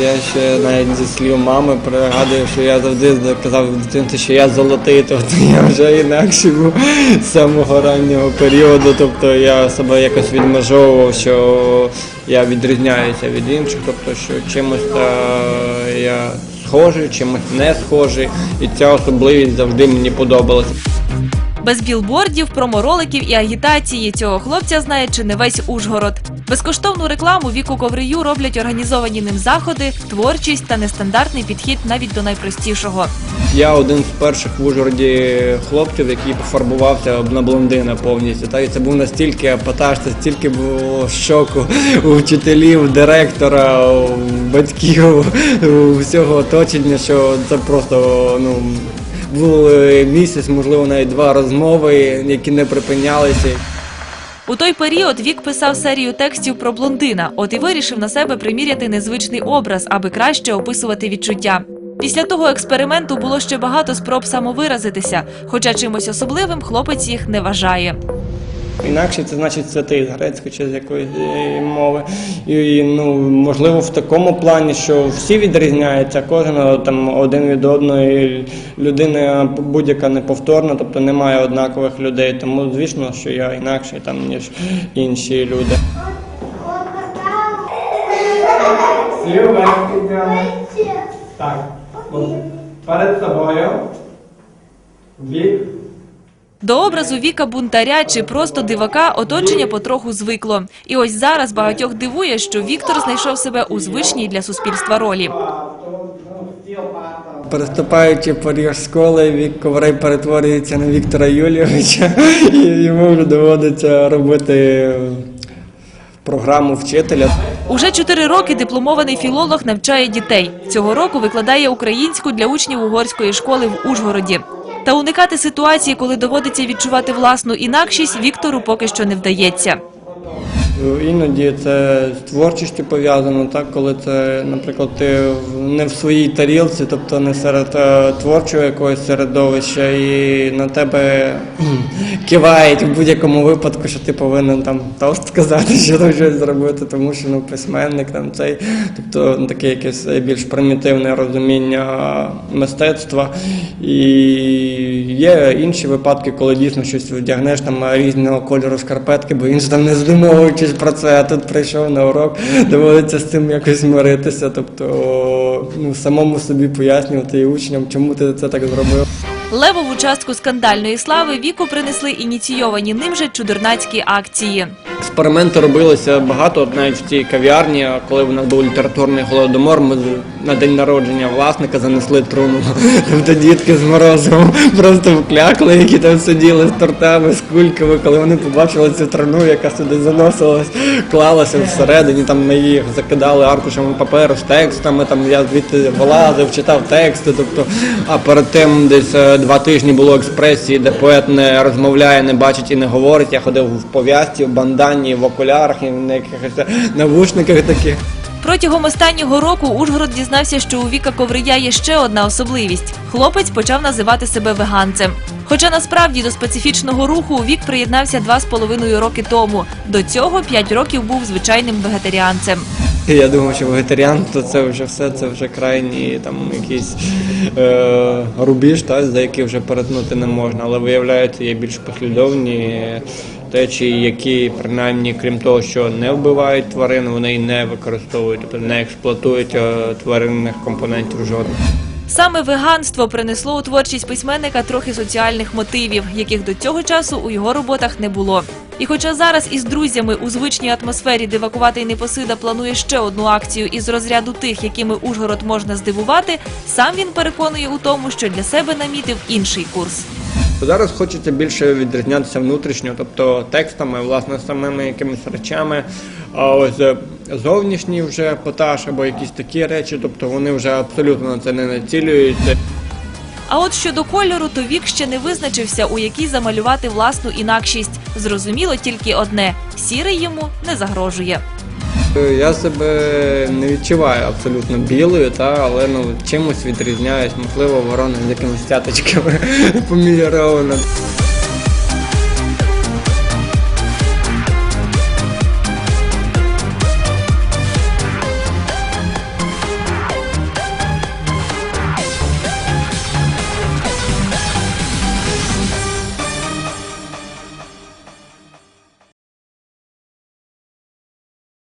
Я ще навіть зі слів мами пригадую, що я завжди казав дитинці, що я золотий, тобто я вже інакше був з самого раннього періоду. Тобто я себе якось відмежовував, що я відрізняюся від інших, тобто що чимось я схожий, чимось не схожий, і ця особливість завжди мені подобалася. Без білбордів, промороликів і агітації цього хлопця знає чи не весь Ужгород. Безкоштовну рекламу віку коврию роблять організовані ним заходи, творчість та нестандартний підхід навіть до найпростішого. Я один з перших в Ужгороді хлопців, який пофарбувався на блондина повністю. Та і це був настільки епатаж, це стільки було шоку у вчителів, директора, батьків, у всього оточення, що це просто ну. Був місяць, можливо, навіть два розмови, які не припинялися. У той період Вік писав серію текстів про блондина, от і вирішив на себе приміряти незвичний образ, аби краще описувати відчуття. Після того експерименту було ще багато спроб самовиразитися, хоча чимось особливим хлопець їх не вважає. Інакше це значить святий з грецької чи з якоїсь е, мови. І ну можливо в такому плані, що всі відрізняються, кожен е, там один від одної людина будь-яка неповторна, тобто немає однакових людей. Тому звісно, що я інакший там ніж інші люди. Так, перед собою. Бік. До образу Віка бунтаря чи просто дивака оточення потроху звикло. І ось зараз багатьох дивує, що Віктор знайшов себе у звичній для суспільства ролі. Переступаючи поріг школи, Вік Коврей перетворюється на Віктора Юлійовича, і йому вже доводиться робити програму вчителя. Уже чотири роки дипломований філолог навчає дітей. Цього року викладає українську для учнів угорської школи в Ужгороді. Та уникати ситуації, коли доводиться відчувати власну інакшість, Віктору поки що не вдається. Іноді це з творчістю пов'язано, так коли це, наприклад, ти не в своїй тарілці, тобто не серед е, творчого якогось середовища, і на тебе кивають в будь-якому випадку, що ти повинен там тост сказати, що там щось зробити, тому що ну письменник там цей, тобто ну, таке якесь більш примітивне розуміння мистецтва. І є інші випадки, коли дійсно щось вдягнеш там різного кольору шкарпетки, бо інші там не здумовуючись про це, а тут прийшов на урок, доводиться з цим якось миритися. Тобто ну, самому собі пояснювати і учням, чому ти це так зробив. Левову частку скандальної слави віку принесли ініційовані ним же чудернацькі акції. Експерименти робилися багато, навіть в цій кав'ярні, коли в нас був літературний голодомор, ми на день народження власника занесли труну. Тобто дітки з морозивом просто вклякли, які там сиділи з тортами, з кульками, коли вони побачили цю труну, яка сюди заносилась, клалася всередині, там ми їх закидали аркушами паперу з текстами, там я звідти вилазив, читав тексти. Тобто, а перед тим десь е, два тижні було експресії, де поет не розмовляє, не бачить і не говорить. Я ходив в пов'язці, в бандані, в окулярах і на якихось навушниках таких. Протягом останнього року Ужгород дізнався, що у Віка Коврия є ще одна особливість. Хлопець почав називати себе веганцем. Хоча насправді до специфічного руху Вік приєднався два з половиною роки тому. До цього п'ять років був звичайним вегетаріанцем. Я думав, що вегетаріанство це вже все, це вже крайній там якийсь е, рубіж, та, за який вже перетнути не можна. Але виявляється, є більш послідовні течії, які принаймні, крім того, що не вбивають тварин, вони й не використовують, тобто не експлуатують е, тваринних компонентів жодних. Саме веганство принесло у творчість письменника трохи соціальних мотивів, яких до цього часу у його роботах не було. І хоча зараз із друзями у звичній атмосфері дивакуватий непосида планує ще одну акцію із розряду тих, якими Ужгород можна здивувати, сам він переконує у тому, що для себе намітив інший курс. Зараз хочеться більше відрізнятися внутрішньо, тобто текстами, власне, самими якимись речами. А ось е, зовнішній вже епатаж або якісь такі речі, тобто вони вже абсолютно на це не націлюються. А от щодо кольору, то вік ще не визначився, у якій замалювати власну інакшість. Зрозуміло тільки одне: сірий йому не загрожує. Е, Я себе не відчуваю абсолютно білою, та, але ну, чимось відрізняюсь, можливо, ворона з якимись цяточками помілірована.